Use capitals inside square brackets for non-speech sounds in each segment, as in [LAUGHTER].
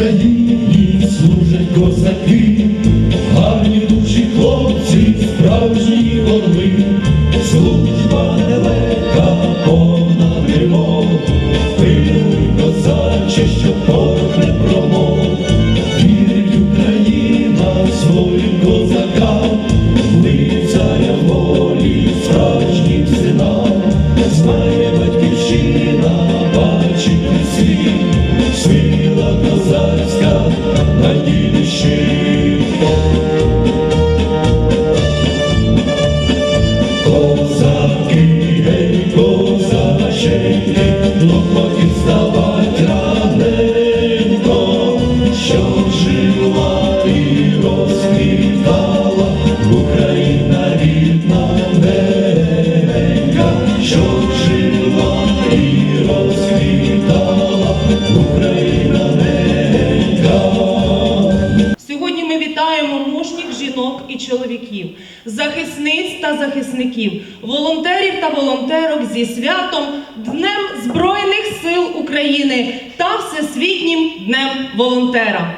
Україні служать козаки, захисників, волонтерів та волонтерок зі святом Днем Збройних сил України та Всесвітнім Днем волонтера.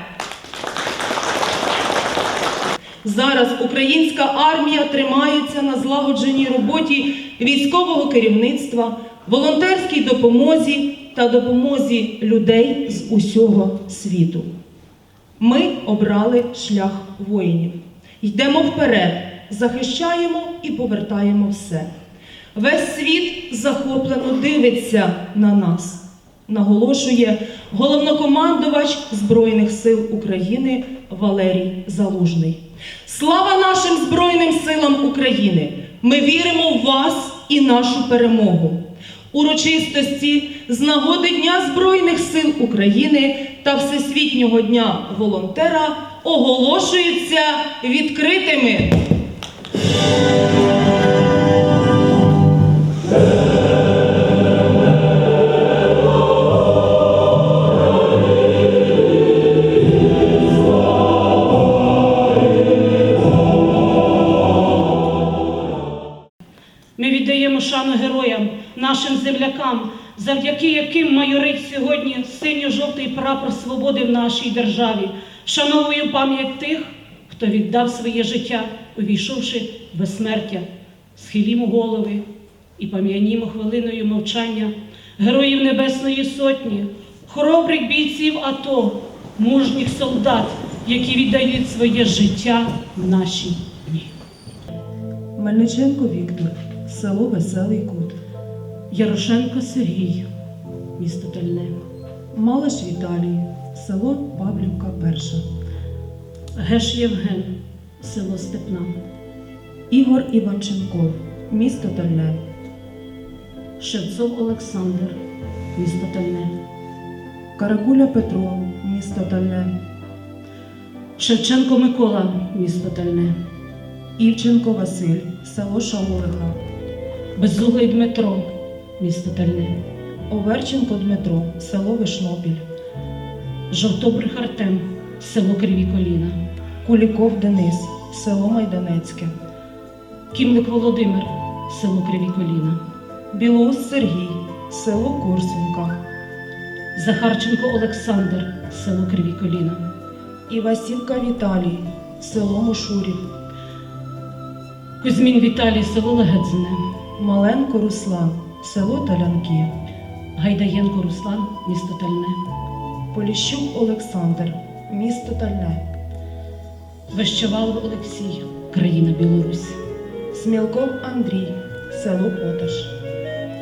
Зараз українська армія тримається на злагодженій роботі військового керівництва, волонтерській допомозі та допомозі людей з усього світу. Ми обрали шлях воїнів. Йдемо вперед, захищаємо і повертаємо все. Весь світ захоплено дивиться на нас, наголошує головнокомандувач Збройних сил України Валерій Залужний. Слава нашим Збройним силам України! Ми віримо в вас і нашу перемогу. Урочистості з нагоди Дня Збройних сил України та Всесвітнього дня волонтера оголошуються відкритими. Ми віддаємо шану героям, нашим землякам, завдяки яким майорить сьогодні синьо-жовтий прапор свободи в нашій державі. Шановую пам'ять тих, хто віддав своє життя, увійшовши в безсмертя. Схилімо голови і пам'янімо хвилиною мовчання героїв Небесної Сотні, хоробрих бійців АТО, мужніх солдат, які віддають своє життя в наші дні. Мельниченко Віктор, село Веселий Кут. Ярошенко Сергій, місто Тальне. Малаш Віталій, село Павлівка Перша. Геш Євген, село Степна. Ігор Іванченков, місто Тальне. Шевцов Олександр, місто Тальне. Каракуля Петро, місто Тальне. Шевченко Микола, місто Тальне. Івченко Василь, село Шаулиха. Безуглий Дмитро, місто Тальне. Оверченко Дмитро, село Вишнопіль. Жовтобрих Артем, село Криві Коліна. Куліков Денис, село Майданецьке. Кімник Володимир, село Криві Коліна. Білоус Сергій, село Корсунка. Захарченко Олександр, село Криві Коліна. Івасівка Віталій, село Мошурів. Кузьмін Віталій, село Легедзине. Маленко Руслан, село Талянки. Гайдаєнко Руслан, місто Тальне. Поліщук Олександр, місто Тальне. Вещевалов Олексій, країна Білорусь. Смілков Андрій, село Поташ.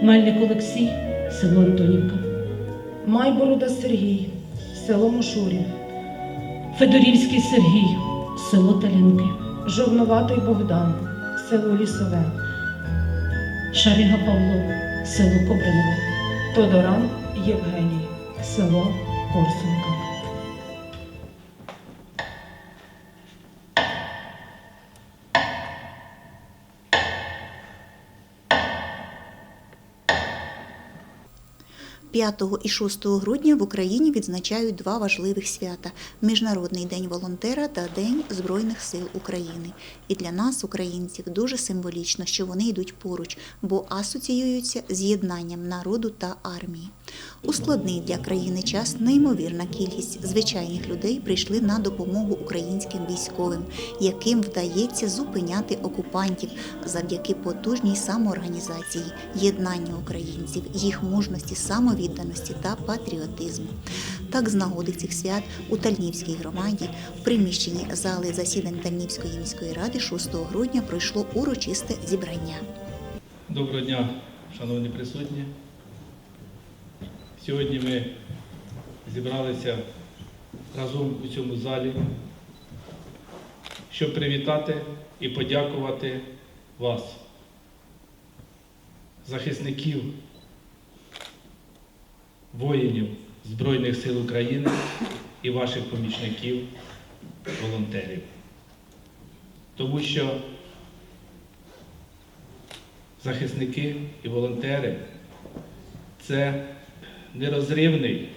Мельник Олексій, село Антонівка. Майборода Сергій, село Мошурів. Федорівський Сергій, село Талянки. Жовноватий Богдан, село Лісове. Шарига Павло, село Кобринове. Тодоран Євгеній, село Корсунка. – 5 і 6 грудня в Україні відзначають два важливих свята: Міжнародний день волонтера та День Збройних сил України. І для нас, українців, дуже символічно, що вони йдуть поруч, бо асоціюються з єднанням народу та армії. У складний для країни час неймовірна кількість звичайних людей прийшли на допомогу українським військовим, яким вдається зупиняти окупантів завдяки потужній самоорганізації, єднанню українців, їх мужності, самовідданості та патріотизму. Так, з нагоди цих свят у Тальнівській громаді в приміщенні зали засідань Тальнівської міської ради 6 грудня пройшло урочисте зібрання. Доброго дня, шановні присутні. Сьогодні ми зібралися разом у цьому залі, щоб привітати і подякувати вас, захисників, воїнів Збройних сил України і ваших помічників, волонтерів. Тому що захисники і волонтери це нерозривний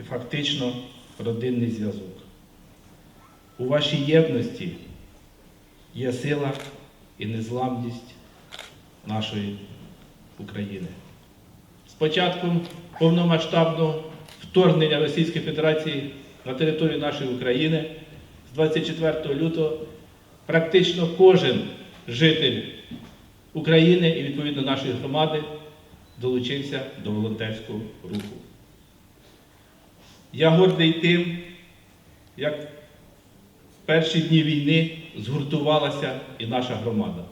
і фактично родинний зв'язок. У вашій єдності є сила і незламність нашої України. З початком повномасштабного вторгнення Російської Федерації на територію нашої України з 24 лютого практично кожен житель України і відповідно нашої громади долучився до волонтерського руху. Я гордий тим, як в перші дні війни згуртувалася і наша громада.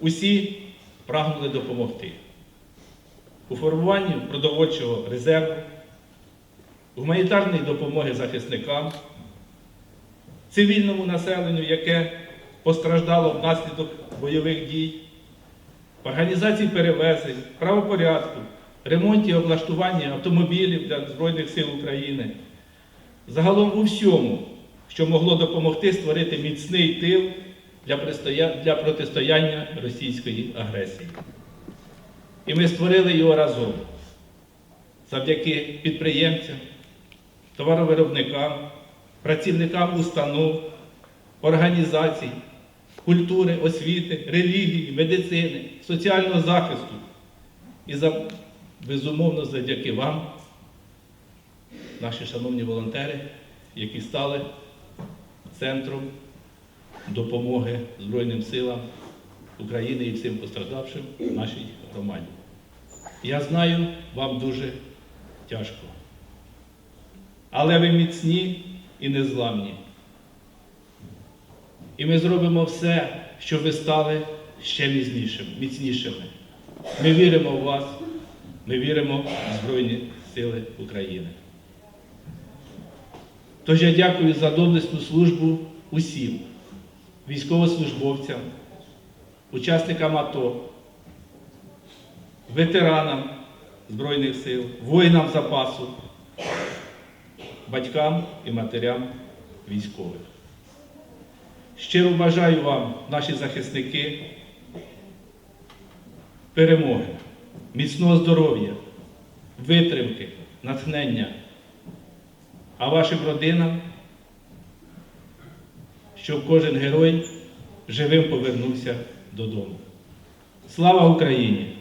Усі прагнули допомогти у формуванні продовольчого резерву, гуманітарної допомоги захисникам, цивільному населенню, яке постраждало внаслідок бойових дій, організації перевезень, правопорядку, ремонті і облаштуванні автомобілів для Збройних сил України. Загалом у всьому, що могло допомогти створити міцний тил для протистояння російської агресії. І ми створили його разом завдяки підприємцям, товаровиробникам, працівникам установ, організацій, культури, освіти, релігії, медицини, соціального захисту. І за, безумовно завдяки вам, наші шановні волонтери, які стали центром допомоги Збройним силам України і всім постраждавшим в нашій громаді. Я знаю, вам дуже тяжко. Але ви міцні і незламні. І ми зробимо все, щоб ви стали ще міцнішими. Ми віримо в вас, ми віримо в Збройні Сили України. Тож я дякую за доблесну службу усім військовослужбовцям, учасникам АТО, ветеранам Збройних сил, воїнам запасу, батькам і матерям військових. Щиро бажаю вам, наші захисники, перемоги, міцного здоров'я, витримки, натхнення, а вашим родинам, щоб кожен герой живим повернувся додому. Слава Україні!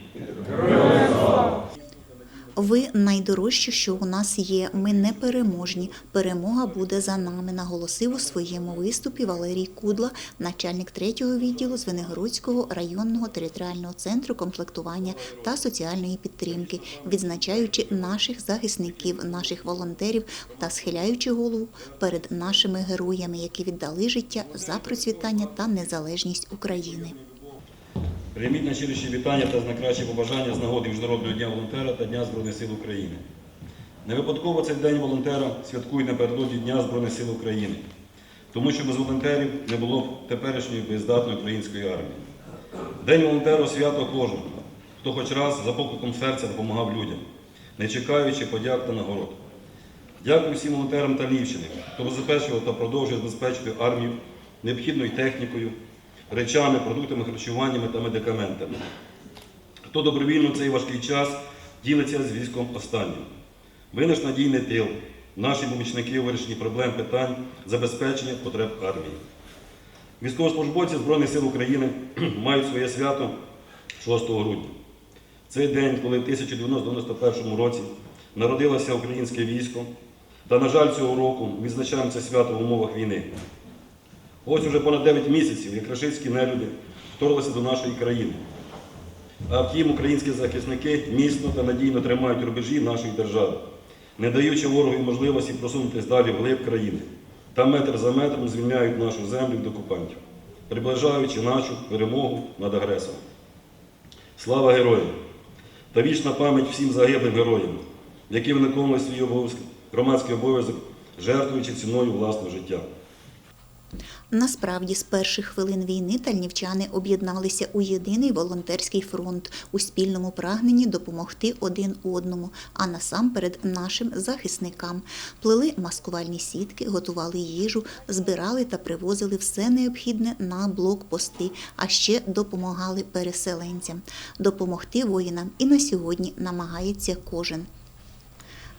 Ви найдорожчі, що у нас є. Ми непереможні. Перемога буде за нами. Наголосив у своєму виступі Валерій Кудла, начальник третього відділу Звенигородського районного територіального центру комплектування та соціальної підтримки, відзначаючи наших захисників, наших волонтерів та схиляючи голову перед нашими героями, які віддали життя за процвітання та незалежність України. Прийміть найщиріші вітання та найкращі побажання з нагоди Міжнародного дня волонтера та Дня Збройних сил України. Не випадково цей день волонтера святкують напередодні Дня Збройних сил України, тому що без волонтерів не було б теперішньої боєздатної української армії. День волонтера свято кожному, хто хоч раз за покликом серця допомагав людям, не чекаючи подяк та нагород. Дякую всім волонтерам та Львівщини, хто забезпечував та продовжує забезпечити армію необхідною технікою, речами, продуктами харчуваннями та медикаментами. Хто добровільно цей важкий час ділиться з військом останнім. Ви наш надійний тил, наші помічники у вирішенні проблем питань забезпечення потреб армії. Військовослужбовці Збройних сил України [CLEARS THROAT] мають своє свято 6 грудня. Цей день, коли в 1991 році народилося українське військо, та, на жаль, цього року відзначаємо це свято в умовах війни. Ось уже понад 9 місяців, як рашистські нелюди вторглися до нашої країни. А втім, українські захисники міцно та надійно тримають рубежі нашої держави, не даючи ворогові можливості просунутися далі вглиб країни, та метр за метром звільняють нашу землю від окупантів, приближаючи нашу перемогу над агресором. Слава героям! Та вічна пам'ять всім загиблим героям, які виконували свій громадський обов'язок, жертвуючи ціною власного життя. Насправді, з перших хвилин війни тальнівчани об'єдналися у єдиний волонтерський фронт у спільному прагненні допомогти один одному, а насамперед нашим захисникам. Плели маскувальні сітки, готували їжу, збирали та привозили все необхідне на блокпости, а ще допомагали переселенцям. Допомогти воїнам і на сьогодні намагається кожен.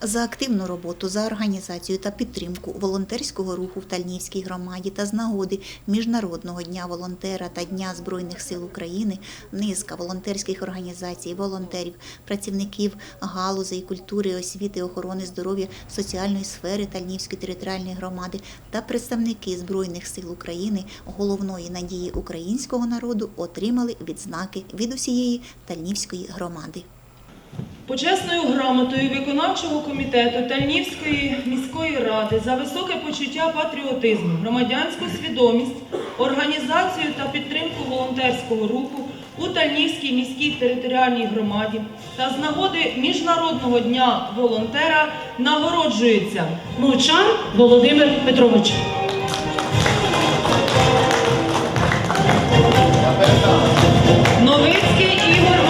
За активну роботу, за організацію та підтримку волонтерського руху в Тальнівській громаді та з нагоди Міжнародного дня волонтера та Дня Збройних сил України низка волонтерських організацій, волонтерів, працівників галузей культури, освіти, охорони здоров'я, соціальної сфери Тальнівської територіальної громади та представники Збройних сил України, головної надії українського народу отримали відзнаки від усієї Тальнівської громади. Почесною грамотою виконавчого комітету Тальнівської міської ради за високе почуття патріотизму, громадянську свідомість, організацію та підтримку волонтерського руху у Тальнівській міській територіальній громаді та з нагоди Міжнародного дня волонтера нагороджується Мовчан Володимир Петрович. Новицький Ігор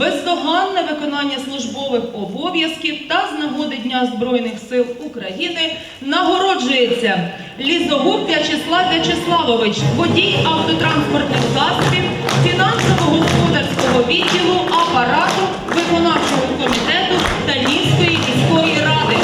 бездоганне виконання службових обов'язків та з нагоди Дня Збройних сил України нагороджується Лізогуб В'ячеслав В'ячеславович, водій автотранспортних засобів, фінансово-господарського відділу апарату виконавчого комітету Тальнівської міської ради.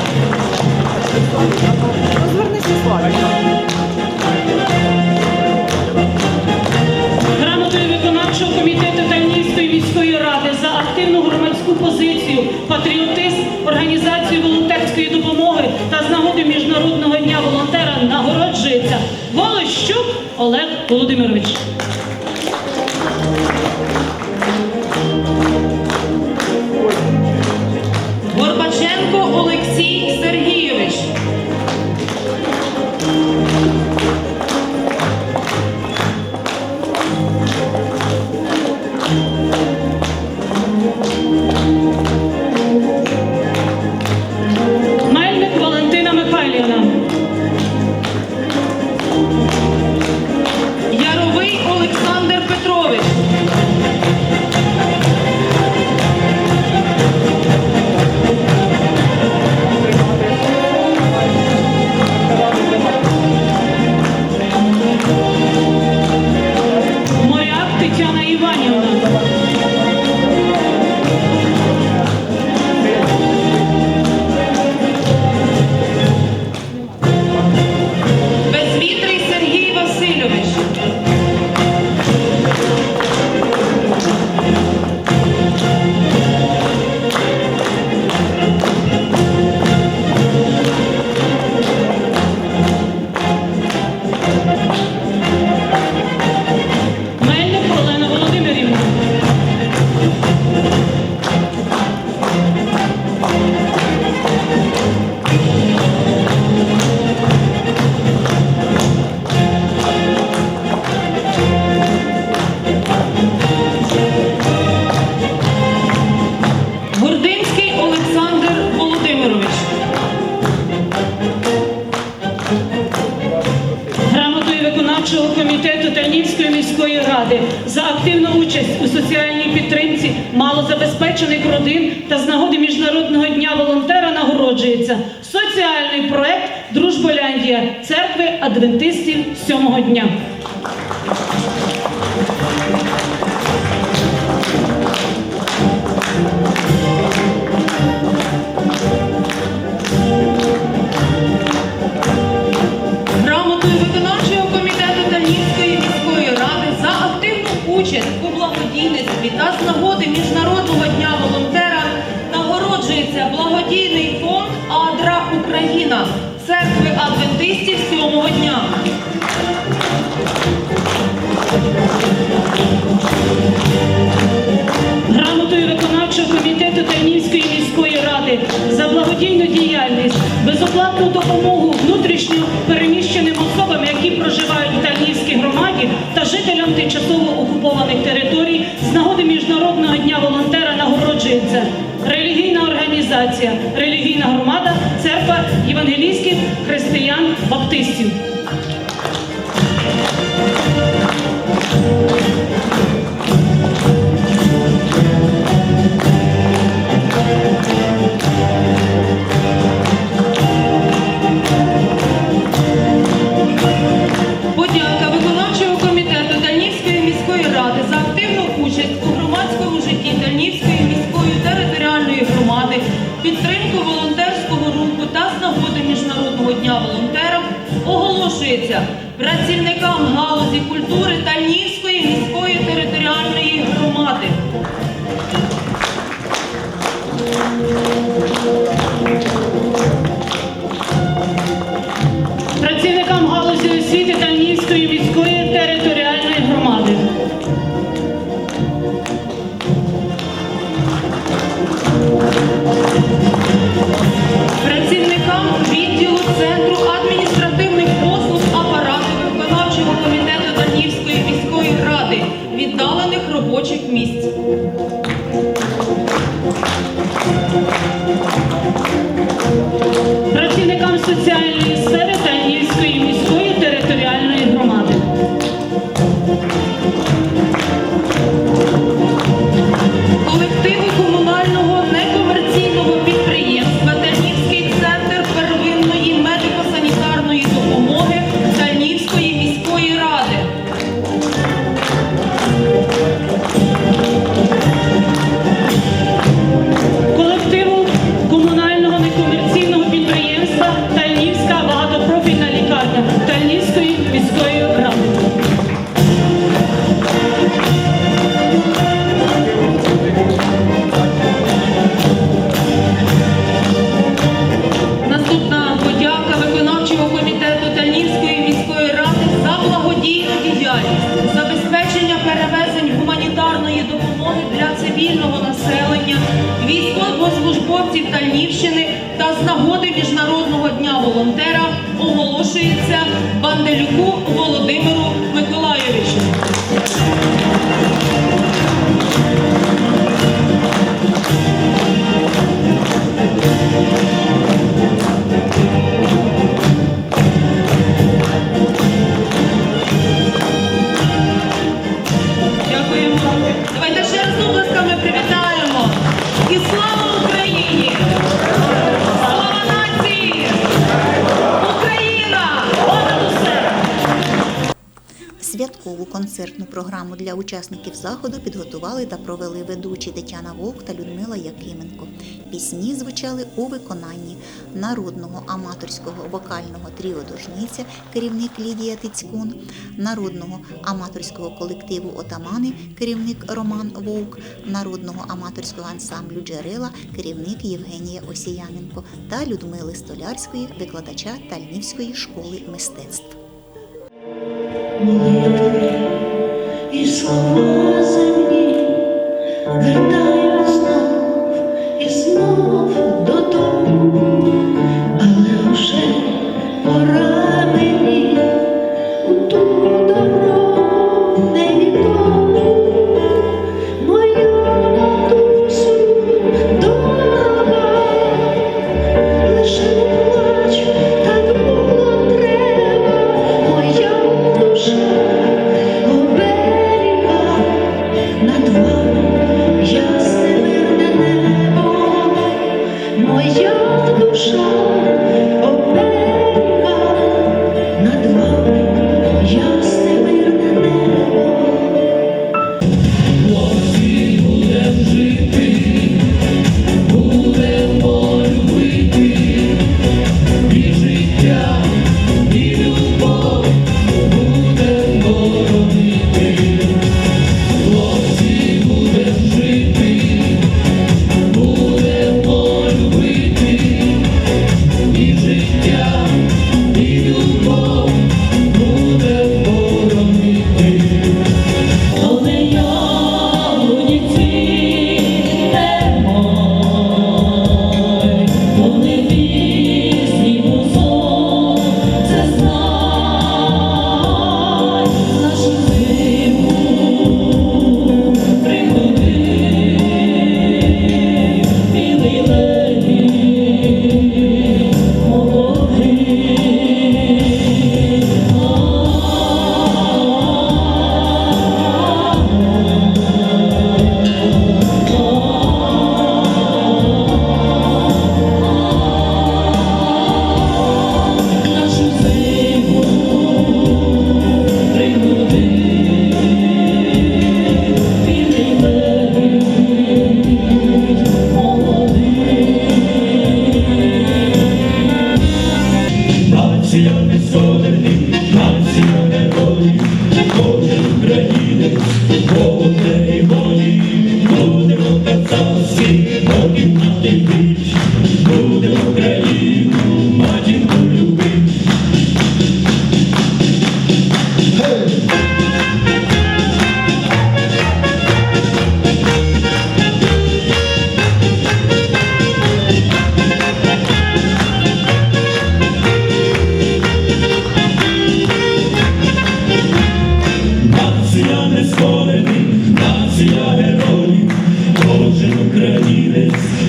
Церкви адвентистів сьомого дня. Виконавчого комітету Тальнівської міської ради за активну участь у благодійництві та з нагоди Міжнародного дня волонтера нагороджується благодійний фонд Адра Україна Грамотою виконавчого комітету Тернівської міської ради за благодійну діяльність, безоплатну допомогу внутрішньо переміщеним особам, які проживають в Тернівській громаді, та жителям тимчасово окупованих територій з нагоди міжнародного дня волонтера нагороджується. Релігійна організація, релігійна громада, церква євангелійських християн-баптистів. програму для учасників заходу підготували та провели ведучі Тетяна Вовк та Людмила Якименко. Пісні звучали у виконанні народного аматорського вокального тріо «Дужниця» керівник Лідія Тицькун, народного аматорського колективу Отамани, керівник Роман Вовк, народного аматорського ансамблю Джерела, керівник Євгенія Осіяненко та Людмили Столярської, викладача Тальнівської школи мистецтв. Música Слова на землі.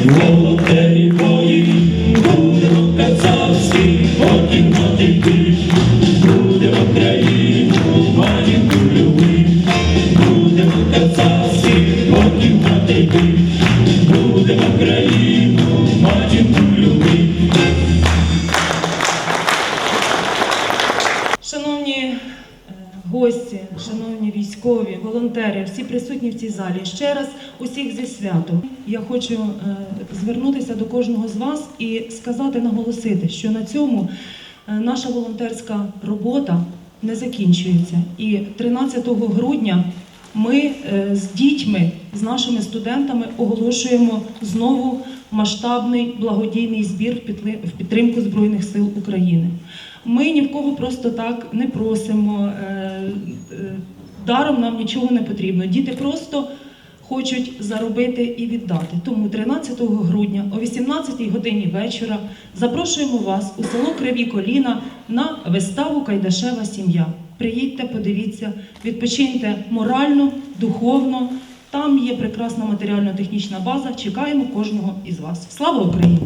Волонтері бої, усіх зі святом. Я хочу е, звернутися до кожного з вас і сказати, наголосити, що на цьому е, наша волонтерська робота не закінчується. І 13 грудня ми е, з дітьми, з нашими студентами оголошуємо знову масштабний благодійний збір в підтримку Збройних сил України. Ми ні в кого просто так не просимо. Даром нам нічого не потрібно. Діти просто хочуть заробити і віддати. Тому 13 грудня о 18 годині вечора запрошуємо вас у село Криві Коліна на виставу Кайдашева сім'я. Приїдьте, подивіться, відпочиньте морально, духовно. Там є прекрасна матеріально-технічна база. Чекаємо кожного із вас. Слава Україні!